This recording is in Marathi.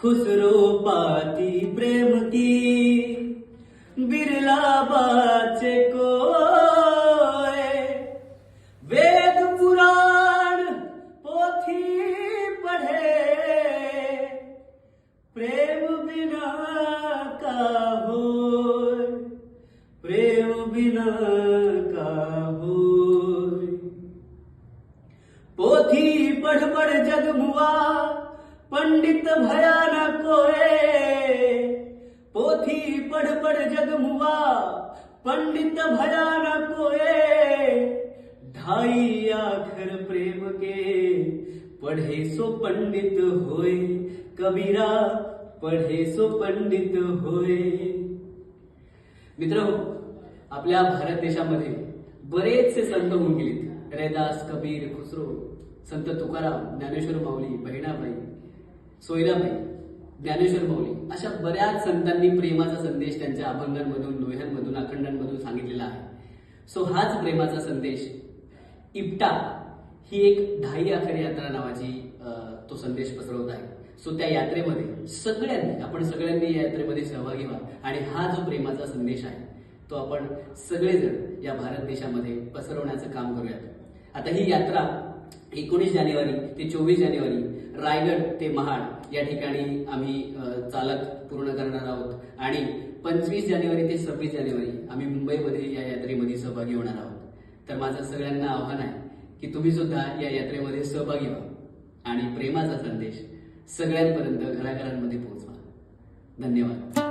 खुसरो पाती प्रेम की बिरला बाचे कोय. वेद पुराण पोथी पढ़े प्रेम बिना का हो प्रेम बिना का हो पोथी पढ़ पढ़ जग मुआ पंडित भयानक कोए पोथी पढ़ पढ़ जग मुआ पंडित भयानक कोए ढाई आखर प्रेम के. पढ़े सो पंडित होए कबीरा पढ़े सो पंडित होए मित्र आपल्या भारत देशामध्ये बरेचसे संत होऊन गेलेत. रैदास कबीर खुसरो संत तुकाराम ज्ञानेश्वर माऊली बहिणाबाई सोयराबाई ज्ञानेश्वर माऊली अशा बऱ्याच संतांनी प्रेमाचा संदेश त्यांच्या अभंगांमधून लोह्यांमधून अखंडांमधून सांगितलेला आहे. सो हाच प्रेमाचा संदेश. इप्टा ही एक ढाई आखरी यात्रा नावाची तो संदेश पसरवत आहे. सो त्या यात्रेमध्ये सगळ्यांनी आपण सगळ्यांनी या यात्रेमध्ये सहभागी व्हा आणि हा जो प्रेमाचा संदेश आहे तो आपण सगळेजण या भारत देशामध्ये पसरवण्याचं काम करूयात. आता ही यात्रा एकोणीस जानेवारी ते चोवीस जानेवारी रायगड ते महाड या ठिकाणी आम्ही चालक चालत पूर्ण करणार आहोत. आणि पंचवीस जानेवारी ते सव्वीस जानेवारी आम्ही मुंबईमध्ये या यात्रेमध्ये सहभागी होणार आहोत. तर माझं सगळ्यांना आव्हान आहे की तुम्ही सुद्धा या यात्रेमध्ये सहभागी व्हा आणि प्रेमाचा संदेश सगळ्यांपर्यंत घराघरांमध्ये पोहोचवा. धन्यवाद.